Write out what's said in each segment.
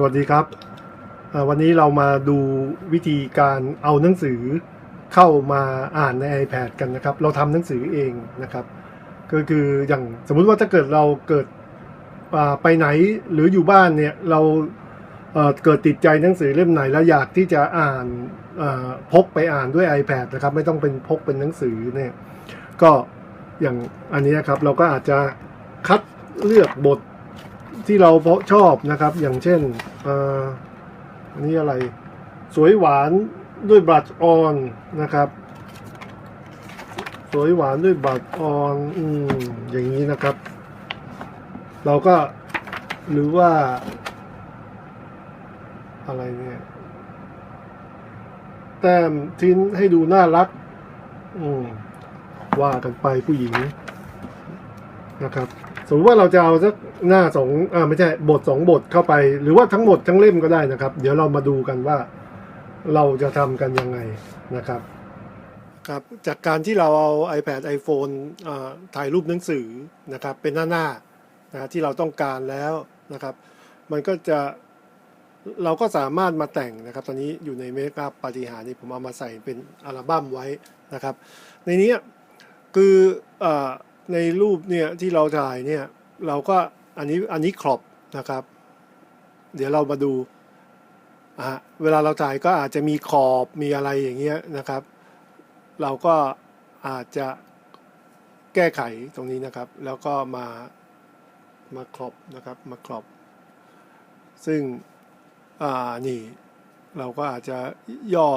สวัสดีครับ วันนี้เรามาดูวิธีการเอาหนังสือเข้ามาอ่านใน iPad กันนะครับ เราทำหนังสือเองนะครับ ก็คืออย่างสมมุติว่าถ้าเกิดเราเกิดไปไหนหรืออยู่บ้านเนี่ยเราเเกิดติดใจหนังสือเล่มไหนแล้วอยากที่จะอ่านพกไปอ่านด้วย iPad นะครับ ไม่ต้องเป็นพกเป็นหนังสือเนี่ยก็อย่างอันนี้ครับเราก็อาจจะคัดเลือกบท ที่เราชอบนะครับ อย่างเช่นอ,อันนี้อะไร สวยหวานด้วยบลัชออนนะครับ สวยหวานด้วยบลัชออนอืมอย่างนี้นะครับ เราก็หรือว่า อะไรเนี่ยแต้มทิ้นให้ดูน่ารัก อืมว่ากันไปผู้หญิงนะครับ สมมติว่าเราจะเอาสักหน้าสองอ่าไม่ใช่บทสองบทเข้าไป หรือว่าทั้งหมดทั้งเล่มก็ได้นะครับ เดี๋ยวเรามาดูกันว่าเราจะทำกันยังไงนะครับครับจากการที่เราเอา iPad iPhone อ่าถ่ายรูปหนังสือนะครับเป็นหน้าหน้านะที่เราต้องการแล้วนะครับ มันก็จะเราก็สามารถมาแต่งนะครับ ตอนนี้อยู่ในเมคอัพปฏิหารนี่ผมเอามาใส่เป็นอัลบั้มไว้นะครับ ในนี้คืออา ในรูปเนี่ยที่เราถ่ายเนี่ยเราก็อันนี้อันนี้ครอบนะครับ เดี๋ยวเรามาดูอะเวลาเราถ่ายก็อาจจะมีขอบมีอะไรอย่างเงี้ยนะครับ เราก็อาจจะแก้ไขตรงนี้นะครับ แล้วก็มามาครอบนะครับมาครอบ ซึ่งอ่านี่เราก็อาจจะย่อ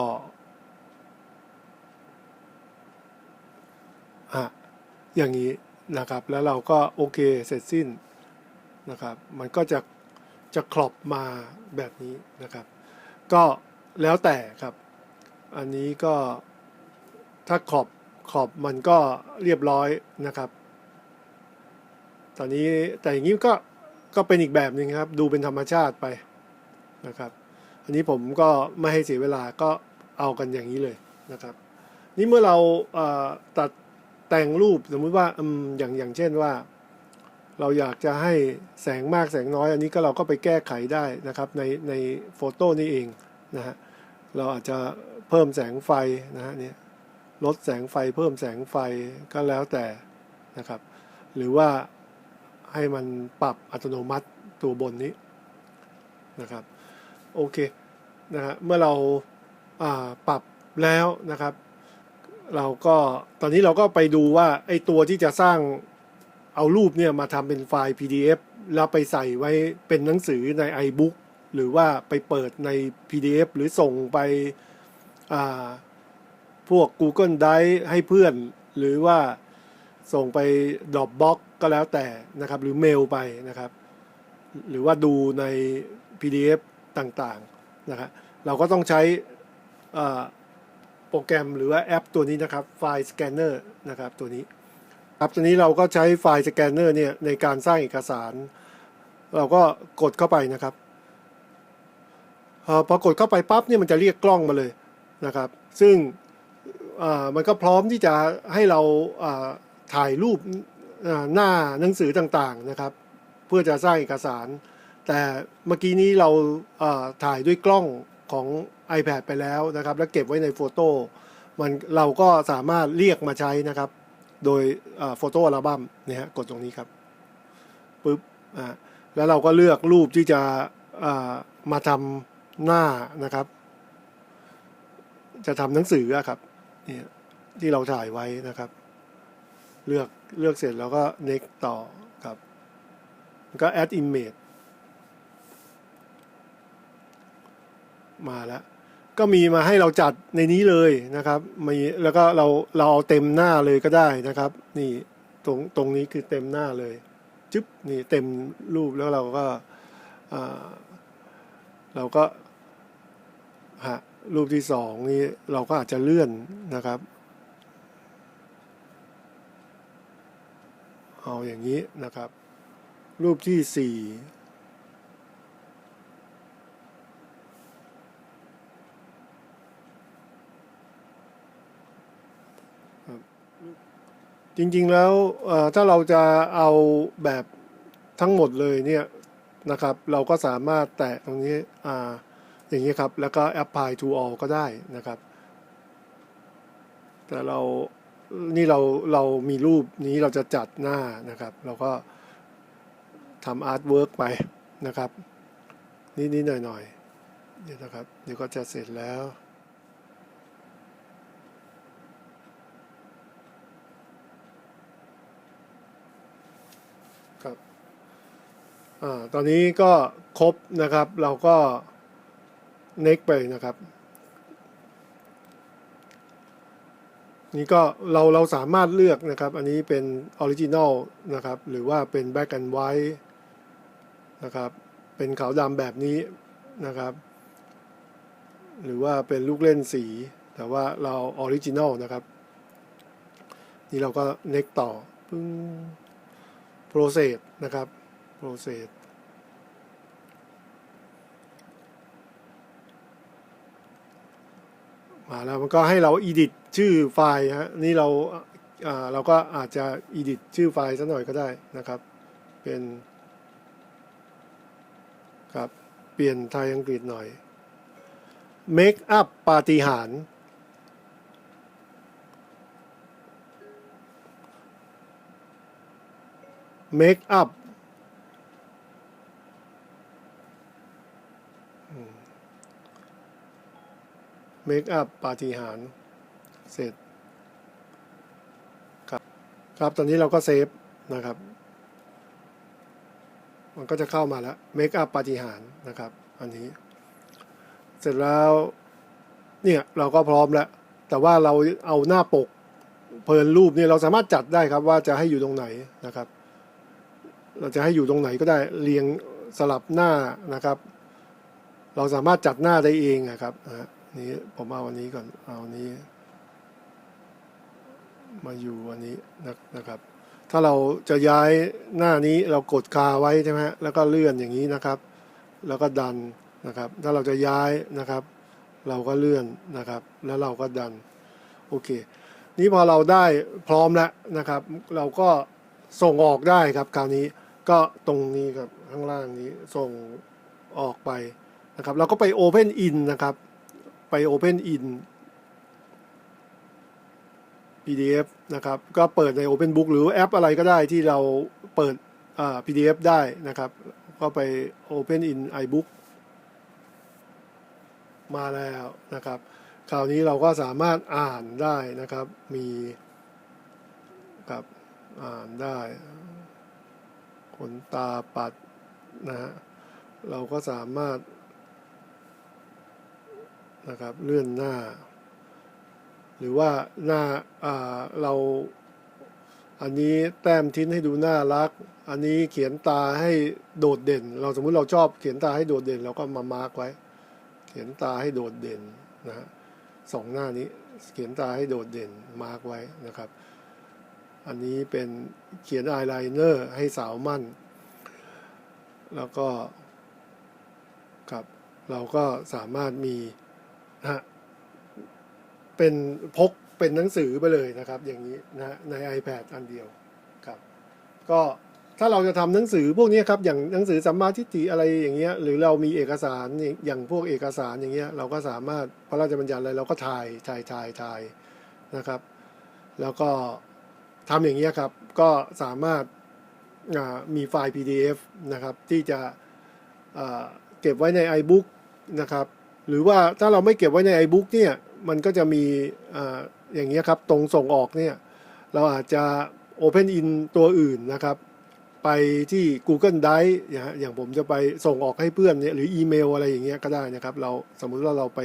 อะ อย่างนี้นะครับ แล้วเราก็โอเคเสร็จสิ้นนะครับ มันก็จะจะครอบมาแบบนี้นะครับ ก็แล้วแต่ครับ อันนี้ก็ถ้าขอบขอบมันก็เรียบร้อยนะครับ ตอนนี้แต่อย่างนี้ก็ก็เป็นอีกแบบหนึ่งครับ ดูเป็นธรรมชาติไปนะครับ อันนี้ผมก็ไม่ให้เสียเวลาก็เอากันอย่างนี้เลยนะครับ นี่เมื่อเราตัด แต่งรูปสมมุติว่าอืมอย่างอย่างเช่นว่า เราอยากจะให้แสงมากแสงน้อย อันนี้ก็เราก็ไปแก้ไขได้นะครับ ในในโฟโต้นี่เองนะฮะเราอาจจะเพิ่มแสงไฟนะฮะเนี่ยลดแสงไฟเพิ่มแสงไฟก็แล้วแต่นะครับ หรือว่าให้มันปรับอัตโนมัติตัวบนนี้นะครับโอเคนะฮะเมื่อเราอ่าปรับแล้วนะครับ เราก็ตอนนี้เราก็ไปดูว่าไอ้ตัวที่จะสร้างเอารูปเนี่ยมาทำเป็นไฟล์ PDF แล้วไปใส่ไว้เป็นหนังสือใน iBook หรือว่าไปเปิดใน PDF หรือส่งไปพวก Google Drive ให้เพื่อน หรือว่าส่งไป Dropbox ก็แล้วแต่นะครับ หรือเมลไปนะครับ หรือว่าดูใน PDF ต่างๆนะครับเราก็ต้องใช้อ่า โปรแกรมหรือว่าแอปตัวนี้นะครับไฟล์สแกนเนอร์นะครับตัวนี้ครับตัวนี้เราก็ใช้ไฟล์สแกนเนอร์เนี่ยในการสร้างเอกสาร เราก็กดเข้าไปนะครับอพอกดเข้าไปปั๊บเนี่ยมันจะเรียกกล้องมาเลยนะครับ ซึ่งมันก็พร้อมที่จะให้เราถ่ายรูปหน้าหนังสือต่างๆนะครับ เพื่อจะสร้างเอกสาร แต่เมื่อกี้นี้เราถ่ายด้วยกล้อง ของ iPad ไปแล้วนะครับ แล้วเก็บไว้ในโฟโต้มันเราก็สามารถเรียกมาใช้นะครับ โดยโฟโต้อัลบั้มเนี่ยฮะกดตรงนี้ครับปึ๊บอ่าแล้วเราก็เลือกรูปที่จะอ่ามาทำหน้านะครับ จะทำหนังสือครับเนี่ยที่เราถ่ายไว้นะครับ เลือกเลือกเสร็จแล้วก็ next ต่อครับก็ add image มาแล้วก็มีมาให้เราจัดในนี้เลยนะครับมีแล้วก็เราเราเอาเต็มหน้าเลยก็ได้นะครับ นี่ตรงตรงนี้คือเต็มหน้าเลยจึ๊บนี่เต็มรูปแล้วเราก็อ่าเราก็ฮะรูปที่สองนี่เราก็อาจจะเลื่อนนะครับ เอาอย่างนี้นะครับ รูปที่สี่ จริงๆแล้วถ้าเราจะเอาแบบทั้งหมดเลยเนี่ยนะครับ เราก็สามารถแตะตรงนี้อ่าอย่างนี้ครับ แล้วก็ apply to all ก็ได้นะครับ แต่เรานี่เราเรามีรูปนี้เราจะจัดหน้านะครับ เราก็ทำอาร์ตเวิร์กไปนะครับนิดๆหน่อยๆเดี๋ยวนะครับ เดี๋ยวก็จะเสร็จแล้ว ครับ อ่าตอนนี้ก็ครบนะครับ เราก็ next ไปนะครับ นี่ก็เราเราสามารถเลือกนะครับ อันนี้เป็นออริจิน l ลนะครับ หรือว่าเป็น black and white นะครับ เป็นขาวดำแบบนี้นะครับ หรือว่าเป็นลูกเล่นสี แต่ว่าเราออริจิน l ลนะครับ นี่เราก็ next ต่อปึ้ง process นะครับ process มาแล้วมันก็ให้เรา edit ชื่อไฟล์ฮะนี่เราอ่าเราก็อาจจะ edit ชื่อไฟล์สักหน่อยก็ได้นะครับ เป็นครับ เปลี่ยนไทยอังกฤษหน่อย make up ปาฏิหาริย์ make up เมคอัพปาฏิหาริ์เสร็จครับครับตอนนี้เราก็เซฟนะครับ มันก็จะเข้ามาแล้วเมคอัพปาฏิหาริ์นะครับ อันนี้ เสร็จแล้วเนี่ยเราก็พร้อมแล้ว แต่ว่าเราเอาหน้าปกเพลินรูปเนี่ยเราสามารถจัดได้ครับว่าจะให้อยู่ตรงไหนนะครับ เราจะให้อยู่ตรงไหนก็ได้เรียงสลับหน้านะครับ เราสามารถจัดหน้าได้เองนะครับนะ นี้ผมเอาอันนี้ก่อนเอาอันนี้ มาอยู่อันนี้นะนะครับ ถ้าเราจะย้ายหน้านี้เรากดคาไว้ใช่ไหมแล้วก็เลื่อนอย่างนี้นะครับ แล้วก็ดันนะครับ ถ้าเราจะย้ายนะครับ เราก็เลื่อนนะครับ แล้วเราก็ดันโอเค นี้พอเราได้พร้อมแล้วนะครับ เราก็ส่งออกได้ครับคราวนี้ก็ตรงนี้ครับข้างล่างนี้ส่งออกไปนะครับ เราก็ไป Open In นะครับ ไป Open In PDF นะครับ ก็เปิดใน Open Book หรือแอปอะไรก็ได้ที่เราเปิดอ่า PDF ได้นะครับ ก็ไป Open in iBook มาแล้วนะครับ คราวนี้เราก็สามารถอ่านได้นะครับ มีครับอ่านได้ขนตาปัดนะฮะเราก็สามารถ นะครับเลื่อนหน้า หรือว่าหน้าเราอันนี้แต้มทิ้นให้ดูน่ารัก อันนี้เขียนตาให้โดดเด่น เราสมมุติเราชอบเขียนตาให้โดดเด่นเราก็มามาร์กไว้ เขียนตาให้โดดเด่นนะฮะสองหน้านี้เขียนตาให้โดดเด่นมาร์กไว้นะครับ อันนี้เป็นเขียนอายไลเนอร์ให้สาวมั่น แล้วก็ครับเราก็สามารถมี นะฮะเป็นพกเป็นหนังสือไปเลยนะครับ อย่างนี้นะใน iPad อันเดียวครับ ก็ถ้าเราจะทำหนังสือพวกนี้ครับอย่างหนังสือสัมมาทิฏฐิอะไรอย่างเงี้ย หรือเรามีเอกสารอย่างพวกเอกสารอย่างเงี้ย เราก็สามารถพระราชบัญญัติอะไรเราก็ถ่ายถ่ายถ่ายถ่ายนะครับ แล้วก็ทำอย่างเงี้ยครับ ก็สามารถมีไฟล์ PDF นะครับ ที่จะเก็บไว้ใน iBook นะครับ หรือว่าถ้าเราไม่เก็บไว้ใน iBook เนี่ยมันก็จะมีอ่าอย่างเงี้ยครับตรงส่งออกเนี่ยเราอาจจะ Open in ตัวอื่นนะครับ ไปที่ Google Drive อย่างผมจะไปส่งออกให้เพื่อนเนี่ยหรืออีเมลอะไรอย่างเงี้ยก็ได้นะครับ เราสมมุติว่าเราไป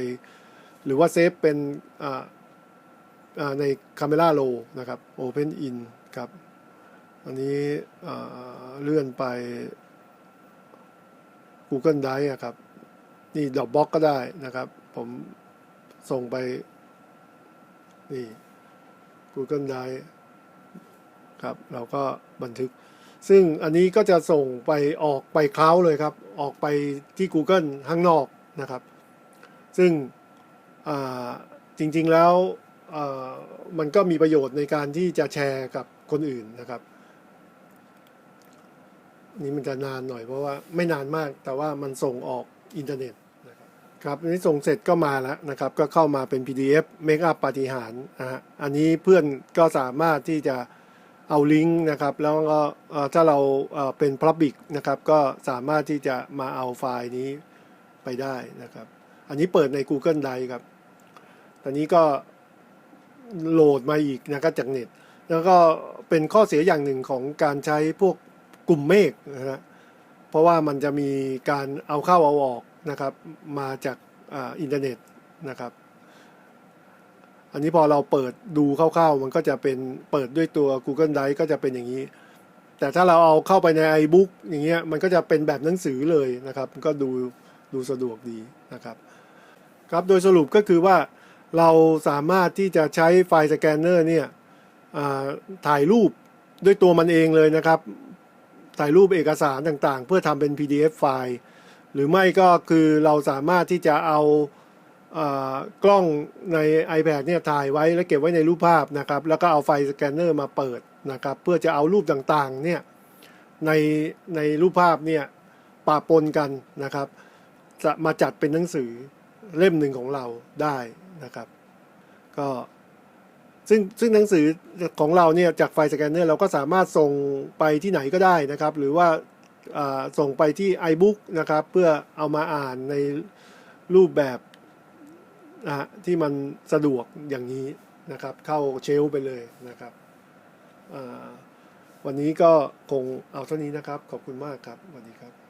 หรือว่าเซฟเป็นอ่าใน Camera Raw นะครับ Open in ครับอันนี้เลื่อนไป Google Drive ครับ นี่ดอกบล็อกก็ได้นะครับ ผมส่งไป นี่ Google Drive ครับ เราก็บันทึก ซึ่งอันนี้ก็จะส่งไปออกไปคลาวเลยครับ ออกไปที่ Google ข้างนอกนะครับ ซึ่งจริง ๆ แล้วมันก็มีประโยชน์ในการที่จะแชร์กับคนอื่นนะครับ นี่มันจะนานหน่อยเพราะว่าไม่นานมากแต่ว่ามันส่งออกอินเทอร์เน็ต ครับอันนี้ส่งเสร็จก็มาแล้วนะครับ ก็เข้ามาเป็น PDF Make up ปฏิหารนะฮะอันนี้เพื่อนก็สามารถที่จะเอาลิงก์นะครับ แล้วก็ถ้าเราเอ่อเป็น Public นะครับ ก็สามารถที่จะมาเอาไฟล์นี้ไปได้นะครับ อันนี้เปิดใน Google Drive ครับ ตอนนี้ก็โหลดมาอีกนะครับจากเน็ต แล้วก็เป็นข้อเสียอย่างหนึ่งของการใช้พวกกลุ่มเมฆนะฮะเพราะว่ามันจะมีการเอาเข้าเอาออก นะครับมาจากอ,อินเทอร์เน็ตนะครับ อันนี้พอเราเปิดดูคร่าวๆ มันก็จะเป็นเปิดด้วยตัว Google Drive ก็จะเป็นอย่างนี้ แต่ถ้าเราเอาเข้าไปใน iBook อย่างเงี้ยมันก็จะเป็นแบบหนังสือเลยนะครับก็ดูดูสะดวกดีนะครับครับโดยสรุปก็คือว่าเราสามารถที่จะใช้ไฟล์สแกนเนอร์เนี่ยถ่ายรูปด้วยตัวมันเองเลยนะครับ ถ่ายรูปเอกสารต่างๆ เพื่อทำเป็น PDF ไฟล์ หรือไม่ก็คือเราสามารถที่จะเอาอากล้องใน iPad เนี่ยถ่ายไว้แล้วเก็บไว้ในรูปภาพนะครับ แล้วก็เอาไฟสแกนเนอร์มาเปิดนะครับ เพื่อจะเอารูปต่างๆเนี่ยในในรูปภาพเนี่ยปะปนกันนะครับ จะมาจัดเป็นหนังสือเล่มหนึ่งของเราได้นะครับ ก็ซึ่งซึ่งหนังสือของเราเนี่ยจากไฟสแกนเนอร์เราก็สามารถส่งไปที่ไหนก็ได้นะครับ หรือว่า ส่งไปที่ iBook นะครับ เพื่อเอามาอ่านในรูปแบบที่มันสะดวกอย่างนี้นะครับ เข้าเชลไปเลยนะครับ วันนี้ก็คงเอาเท่านี้นะครับ ขอบคุณมากครับสวัสดีครับ